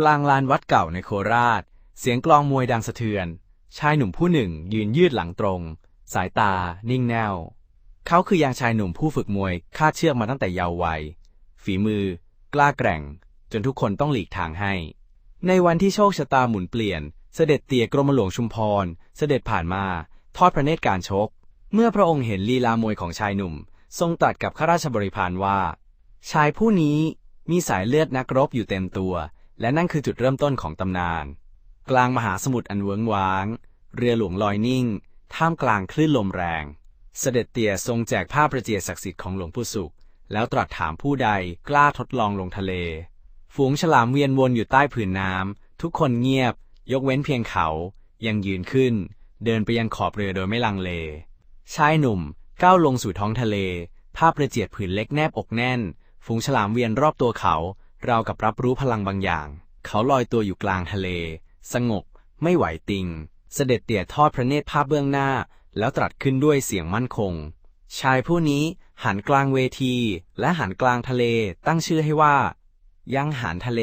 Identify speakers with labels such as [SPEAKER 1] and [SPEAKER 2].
[SPEAKER 1] กลางลานวัดเก่าในโคราช เสียงกลองมวยดังสะเทือน ชายหนุ่มผู้หนึ่งยืนยืดหลังตรง สายตา นิ่งแน่ว เขาคือยังชายหนุ่มผู้ฝึกมวยคาดเชือกมาตั้งแต่เยาว์วัย ฝีมือ กล้าแกร่ง จนทุกคนต้องหลีกทางให้ ในวันที่โชคชะตาหมุนเปลี่ยน เสด็จเตี่ยกรมหลวงชุมพร เสด็จผ่านมา ทอดพระเนตรการชก เมื่อพระองค์เห็นลีลามวยของชายหนุ่ม ทรงตรัสกับข้าราชบริพารว่า ชายผู้นี้มีสายเลือดนักรบอยู่เต็มตัว และนั่นคือจุดเริ่มต้นของตำนาน กลางมหาสมุทรอันเวิ้งว้าง เรือหลวงลอยนิ่ง ท่ามกลางคลื่นลมแรง เสด็จเตี่ยทรงแจกผ้าประเจียศักดิ์สิทธิ์ของหลวงปู่สุข แล้วตรัสถามผู้ใดกล้าทดลองลงทะเล ฝูงฉลามเวียนวนอยู่ใต้ผืนน้ำทุกคนเงียบ ยกเว้นเพียงเขา ยังยืนขึ้น เดินไปยังขอบเรือโดยไม่ลังเล ชายหนุ่มก้าวลงสู่ท้องทะเล ผ้าประเจียดผืนเล็กแนบอกแน่น ฝูงฉลามเวียนรอบตัวเขา ราวกับรับรู้พลังบางอย่าง เขาลอยตัวอยู่กลางทะเล สงบ ไม่ไหวติง เสด็จเตี่ยทอดพระเนตรภาพเบื้องหน้า แล้วตรัสขึ้นด้วยเสียงมั่นคง ชายผู้นี้หันกลางเวที และหันกลางทะเลตั้งชื่อให้ว่า ยังหันทะเล